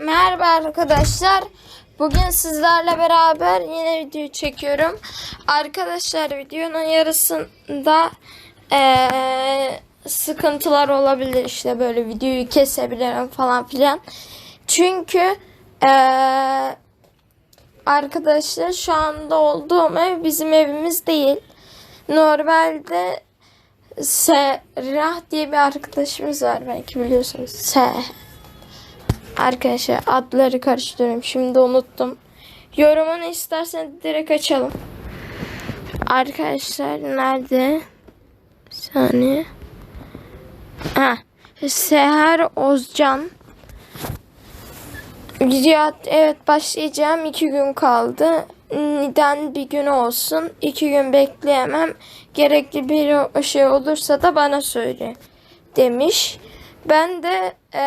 Merhaba arkadaşlar. Bugün sizlerle beraber yine video çekiyorum. Arkadaşlar videonun yarısında eee, sıkıntılar olabilir işte böyle videoyu kesebilirim falan filan. Çünkü eee, arkadaşlar şu anda olduğum ev bizim evimiz değil. Normalde Serah diye bir arkadaşımız var belki biliyorsunuz. Se Arkadaşlar adları karıştırıyorum. Şimdi unuttum. Yorumunu istersen direkt açalım. Arkadaşlar nerede? Bir saniye. Ha. Seher Ozcan. Video evet başlayacağım. iki gün kaldı. Neden bir gün olsun? iki gün bekleyemem. Gerekli bir şey olursa da bana söyle demiş. Ben de e,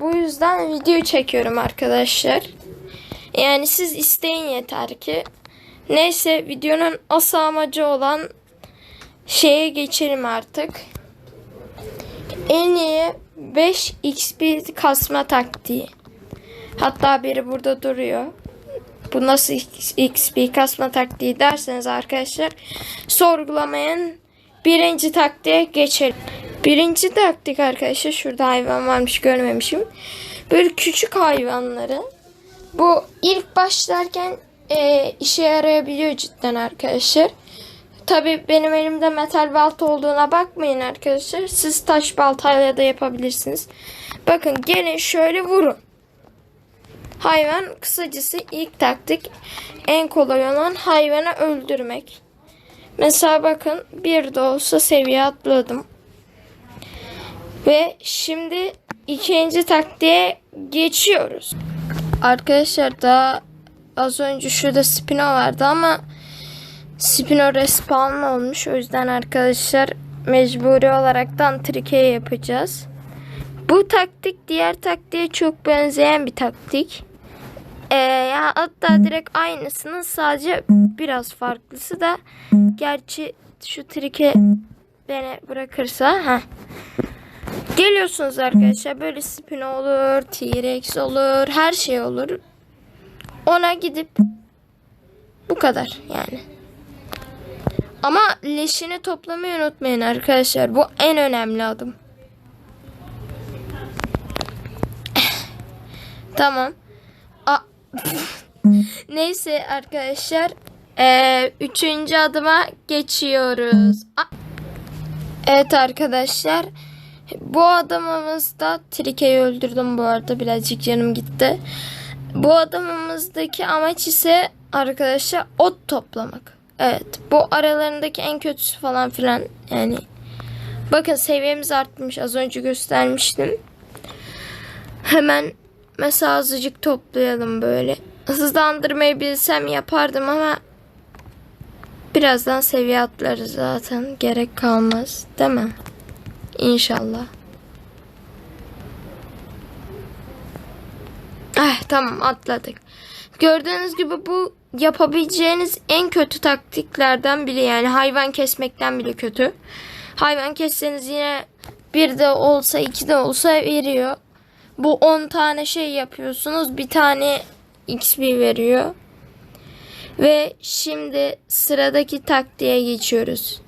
bu yüzden video çekiyorum arkadaşlar. Yani siz isteyin yeter ki. Neyse videonun asıl amacı olan şeye geçelim artık. En iyi 5 XP kasma taktiği. Hatta biri burada duruyor. Bu nasıl XP kasma taktiği derseniz arkadaşlar sorgulamayan birinci taktiğe geçelim. Birinci taktik arkadaşlar şurada hayvan varmış görmemişim. Böyle küçük hayvanları bu ilk başlarken e, işe yarayabiliyor cidden arkadaşlar. Tabi benim elimde metal balta olduğuna bakmayın arkadaşlar. Siz taş baltayla da yapabilirsiniz. Bakın gelin şöyle vurun. Hayvan kısacası ilk taktik en kolay olan hayvanı öldürmek. Mesela bakın bir de olsa seviye atladım. Ve şimdi ikinci taktiğe geçiyoruz. Arkadaşlar daha az önce şurada Spino vardı ama Spino respawn olmuş. O yüzden arkadaşlar mecburi olaraktan trike yapacağız. Bu taktik diğer taktiğe çok benzeyen bir taktik. Ee, ya hatta direkt aynısının sadece biraz farklısı da gerçi şu trike beni bırakırsa ha Geliyorsunuz arkadaşlar böyle spin olur, T-Rex olur, her şey olur. Ona gidip bu kadar yani. Ama leşini toplamayı unutmayın arkadaşlar. Bu en önemli adım. tamam. Neyse arkadaşlar. Ee, üçüncü adıma geçiyoruz. Evet arkadaşlar. Bu adamımız da Trike'yi öldürdüm bu arada birazcık canım gitti. Bu adamımızdaki amaç ise arkadaşlar ot toplamak. Evet bu aralarındaki en kötüsü falan filan yani. Bakın seviyemiz artmış az önce göstermiştim. Hemen mesela azıcık toplayalım böyle. Hızlandırmayı bilsem yapardım ama birazdan seviye atlarız zaten gerek kalmaz değil mi? İnşallah. Eh tamam atladık. Gördüğünüz gibi bu yapabileceğiniz en kötü taktiklerden biri yani hayvan kesmekten bile kötü. Hayvan kesseniz yine bir de olsa iki de olsa veriyor. Bu 10 tane şey yapıyorsunuz bir tane XP veriyor. Ve şimdi sıradaki taktiğe geçiyoruz.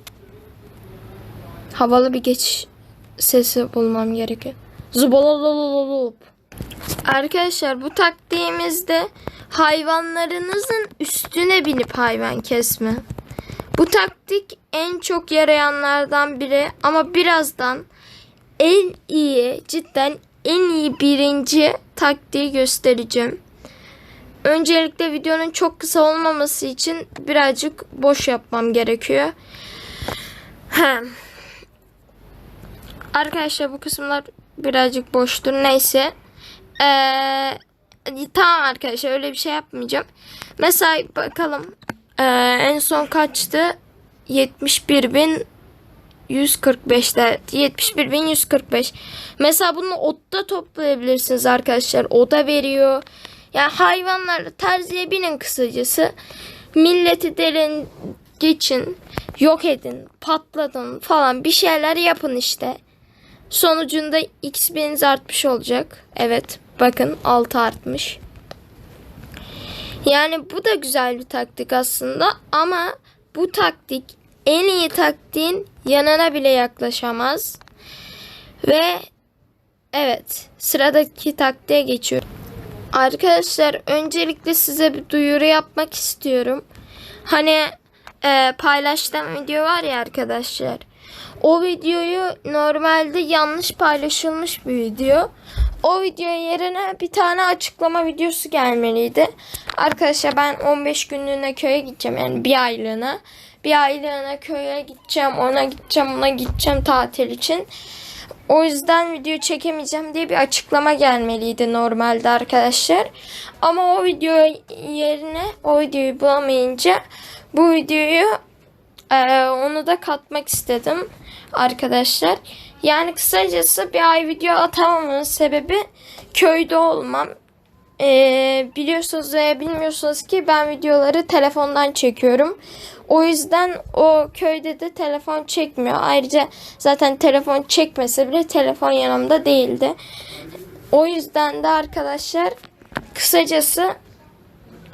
Havalı bir geç sesi bulmam gerekiyor. Zubalalalalalop. Arkadaşlar bu taktiğimizde hayvanlarınızın üstüne binip hayvan kesme. Bu taktik en çok yarayanlardan biri ama birazdan en iyi cidden en iyi birinci taktiği göstereceğim. Öncelikle videonun çok kısa olmaması için birazcık boş yapmam gerekiyor. Hem. Arkadaşlar bu kısımlar birazcık boştur. Neyse. Ee, tamam arkadaşlar öyle bir şey yapmayacağım. Mesela bakalım. Ee, en son kaçtı? 71.145'te 71.145. Mesela bunu otta toplayabilirsiniz arkadaşlar. Oda veriyor. Yani hayvanlarla terziye binin kısacası. Milleti delin, geçin, yok edin, patladın falan bir şeyler yapın işte. Sonucunda XP'niz artmış olacak. Evet bakın 6 artmış. Yani bu da güzel bir taktik aslında ama bu taktik en iyi taktiğin yanına bile yaklaşamaz. Ve evet sıradaki taktiğe geçiyorum. Arkadaşlar öncelikle size bir duyuru yapmak istiyorum. Hani e, paylaştığım video var ya arkadaşlar. O videoyu normalde yanlış paylaşılmış bir video. O video yerine bir tane açıklama videosu gelmeliydi. Arkadaşlar ben 15 günlüğüne köye gideceğim. Yani bir aylığına. Bir aylığına köye gideceğim. Ona gideceğim. Ona gideceğim tatil için. O yüzden video çekemeyeceğim diye bir açıklama gelmeliydi normalde arkadaşlar. Ama o video yerine o videoyu bulamayınca bu videoyu e, onu da katmak istedim arkadaşlar. Yani kısacası bir ay video atamamın sebebi köyde olmam. E, biliyorsunuz veya bilmiyorsunuz ki ben videoları telefondan çekiyorum. O yüzden o köyde de telefon çekmiyor. Ayrıca zaten telefon çekmese bile telefon yanımda değildi. O yüzden de arkadaşlar kısacası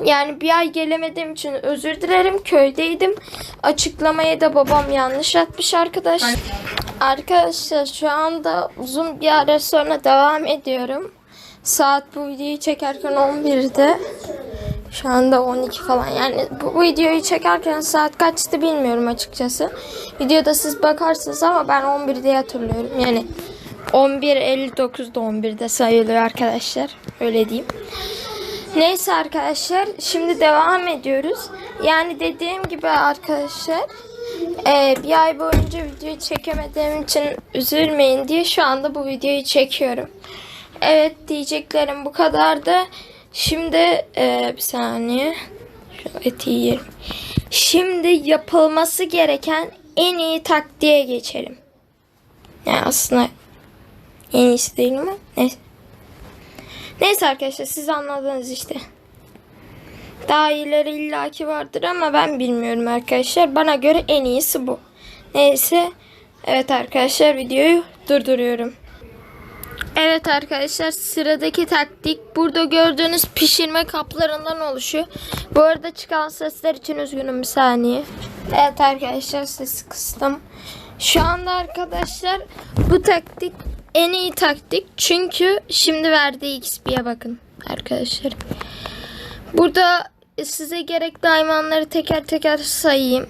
yani bir ay gelemediğim için özür dilerim. Köydeydim. Açıklamayı da babam yanlış atmış arkadaş. Arkadaşlar şu anda uzun bir ara sonra devam ediyorum. Saat bu videoyu çekerken 11'de. Şu anda 12 falan. Yani bu videoyu çekerken saat kaçtı bilmiyorum açıkçası. Videoda siz bakarsınız ama ben 11 diye hatırlıyorum. Yani 11.59'da 11'de sayılıyor arkadaşlar. Öyle diyeyim. Neyse arkadaşlar şimdi devam ediyoruz. Yani dediğim gibi arkadaşlar e, bir ay boyunca video çekemediğim için üzülmeyin diye şu anda bu videoyu çekiyorum. Evet diyeceklerim bu kadardı. Şimdi e, bir saniye. Şu eti yiyelim. Şimdi yapılması gereken en iyi taktiğe geçelim. Yani aslında en iyisi değil mi? Neyse. Neyse arkadaşlar siz anladınız işte. Daha iyileri illaki vardır ama ben bilmiyorum arkadaşlar. Bana göre en iyisi bu. Neyse. Evet arkadaşlar videoyu durduruyorum. Evet arkadaşlar sıradaki taktik burada gördüğünüz pişirme kaplarından oluşuyor. Bu arada çıkan sesler için üzgünüm bir saniye. Evet arkadaşlar sesi kıstım. Şu anda arkadaşlar bu taktik en iyi taktik. Çünkü şimdi verdiği XP'ye bakın arkadaşlar. Burada size gerekli hayvanları teker teker sayayım.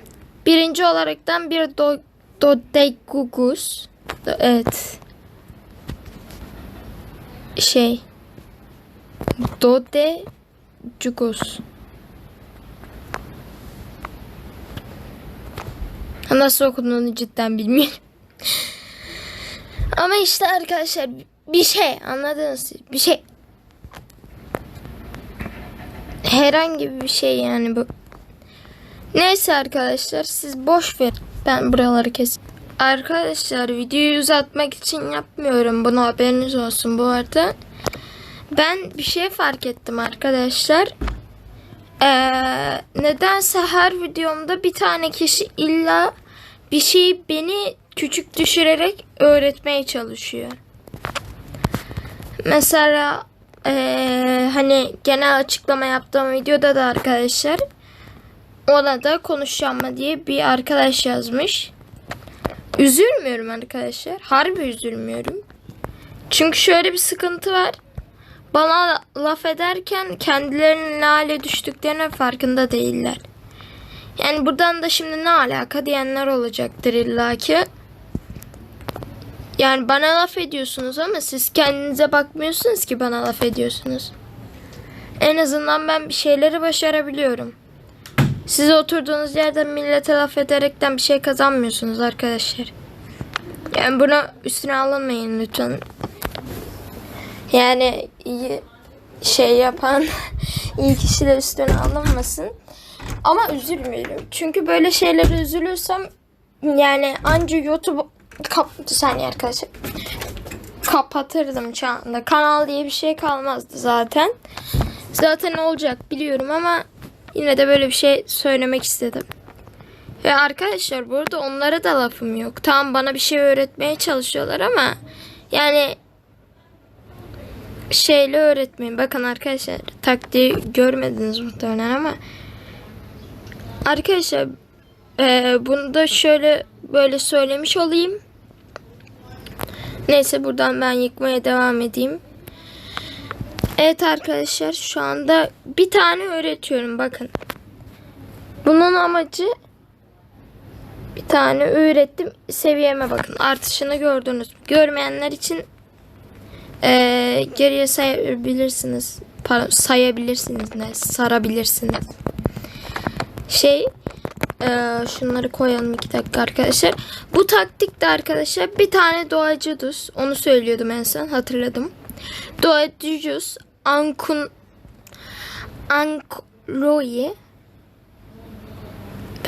Birinci olaraktan bir do, dodegugus. Evet. Şey. Dodegugus. Nasıl okunduğunu cidden bilmiyorum. Ama işte arkadaşlar bir şey anladınız bir şey. Herhangi bir şey yani bu. Neyse arkadaşlar siz boş ver. Ben buraları kes. Arkadaşlar videoyu uzatmak için yapmıyorum bunu haberiniz olsun bu arada. Ben bir şey fark ettim arkadaşlar. Ee, nedense her videomda bir tane kişi illa bir şeyi beni küçük düşürerek öğretmeye çalışıyor. Mesela ee, hani genel açıklama yaptığım videoda da arkadaşlar ona da konuşacağım diye bir arkadaş yazmış. Üzülmüyorum arkadaşlar. Harbi üzülmüyorum. Çünkü şöyle bir sıkıntı var. Bana laf ederken kendilerinin ne hale düştüklerine farkında değiller. Yani buradan da şimdi ne alaka diyenler olacaktır illaki. Yani bana laf ediyorsunuz ama siz kendinize bakmıyorsunuz ki bana laf ediyorsunuz. En azından ben bir şeyleri başarabiliyorum. Siz oturduğunuz yerden millete laf ederekten bir şey kazanmıyorsunuz arkadaşlar. Yani buna üstüne alınmayın lütfen. Yani iyi şey yapan iyi kişiler üstüne alınmasın. Ama üzülmüyorum. Çünkü böyle şeylere üzülürsem yani anca YouTube kap saniye arkadaşlar. Kapatırdım anda. Kanal diye bir şey kalmazdı zaten. Zaten olacak biliyorum ama yine de böyle bir şey söylemek istedim. Ve arkadaşlar burada onlara da lafım yok. Tamam bana bir şey öğretmeye çalışıyorlar ama yani şeyle öğretmeyin. Bakın arkadaşlar taktiği görmediniz muhtemelen ama arkadaşlar e, bunu da şöyle böyle söylemiş olayım. Neyse buradan ben yıkmaya devam edeyim. Evet arkadaşlar şu anda bir tane öğretiyorum bakın. Bunun amacı bir tane öğrettim. Seviyeme bakın. Artışını gördünüz. Görmeyenler için eee, geriye sayabilirsiniz. Pardon, sayabilirsiniz. Ne? Sarabilirsiniz. Şey eee, şunları koyalım iki dakika arkadaşlar. Bu taktikte arkadaşlar bir tane doğacı düz. Onu söylüyordum en son. Hatırladım. Doğacı düz. Ankun Ankloye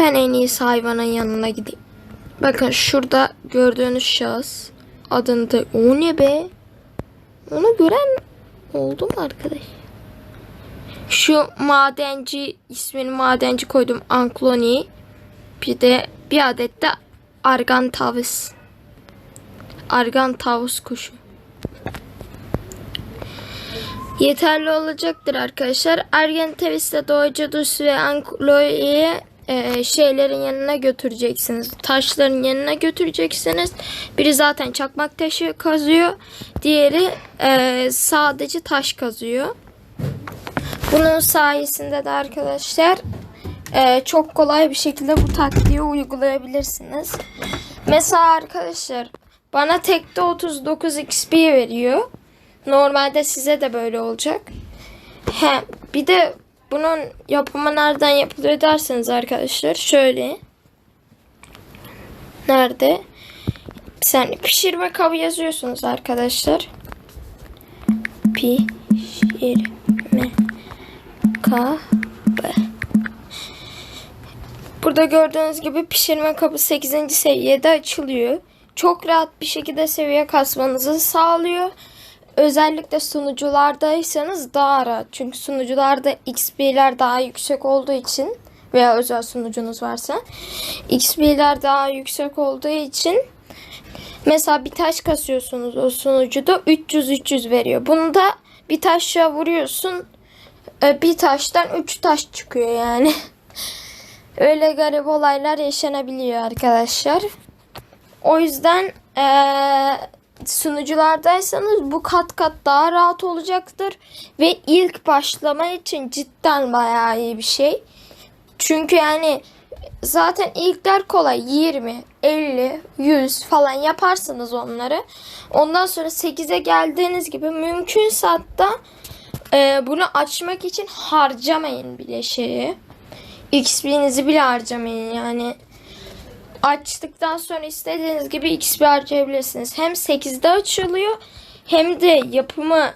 ben en iyisi hayvanın yanına gideyim. Bakın şurada gördüğünüz şahıs adında o ne be? Onu gören oldu mu arkadaş? Şu madenci ismini madenci koydum Ankloni. Bir de bir adet de argan tavus. Argan tavus kuşu. Yeterli olacaktır arkadaşlar. Argentavis'te Doğucu Dus ve Ankloi'ye e, şeylerin yanına götüreceksiniz. Taşların yanına götüreceksiniz. Biri zaten çakmak taşı kazıyor. Diğeri e, sadece taş kazıyor. Bunun sayesinde de arkadaşlar e, çok kolay bir şekilde bu taktiği uygulayabilirsiniz. Mesela arkadaşlar bana tekte 39 XP veriyor. Normalde size de böyle olacak. He, bir de bunun yapımı nereden yapılıyor derseniz arkadaşlar şöyle. Nerede? Saniye pişirme kabı yazıyorsunuz arkadaşlar. Pişirme kabı. Burada gördüğünüz gibi pişirme kabı 8. seviyede açılıyor. Çok rahat bir şekilde seviye kasmanızı sağlıyor. Özellikle sunuculardaysanız daha rahat. Çünkü sunucularda XP'ler daha yüksek olduğu için veya özel sunucunuz varsa XP'ler daha yüksek olduğu için mesela bir taş kasıyorsunuz o sunucuda 300-300 veriyor. Bunu da bir taşla vuruyorsun e, bir taştan 3 taş çıkıyor yani. Öyle garip olaylar yaşanabiliyor arkadaşlar. O yüzden eee sunuculardaysanız bu kat kat daha rahat olacaktır. Ve ilk başlama için cidden bayağı iyi bir şey. Çünkü yani zaten ilkler kolay. 20, 50, 100 falan yaparsınız onları. Ondan sonra 8'e geldiğiniz gibi mümkünse hatta e, bunu açmak için harcamayın bile şeyi. XP'nizi bile harcamayın yani açtıktan sonra istediğiniz gibi XP harcayabilirsiniz. Hem 8'de açılıyor hem de yapımı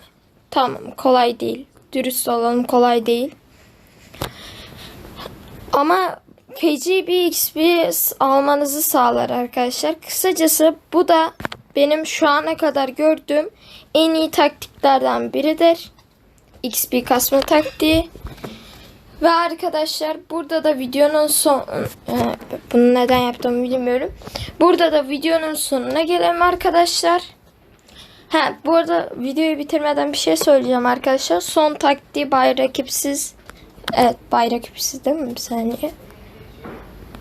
tamam kolay değil. Dürüst olalım kolay değil. Ama feci bir XP almanızı sağlar arkadaşlar. Kısacası bu da benim şu ana kadar gördüğüm en iyi taktiklerden biridir. XP kasma taktiği. Ve arkadaşlar burada da videonun son e, bunu neden yaptığımı bilmiyorum. Burada da videonun sonuna gelelim arkadaşlar. Ha bu arada videoyu bitirmeden bir şey söyleyeceğim arkadaşlar. Son taktiği bay rakipsiz. Evet bay rakipsiz değil mi bir saniye?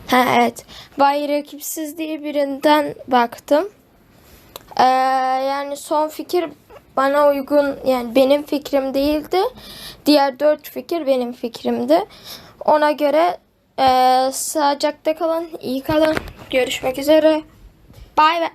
Ha evet. Bay rakipsiz diye birinden baktım. Ee, yani son fikir bana uygun yani benim fikrim değildi. Diğer dört fikir benim fikrimdi. Ona göre e, sağlıcakta kalın, iyi kalın. Görüşmek üzere. Bay bay.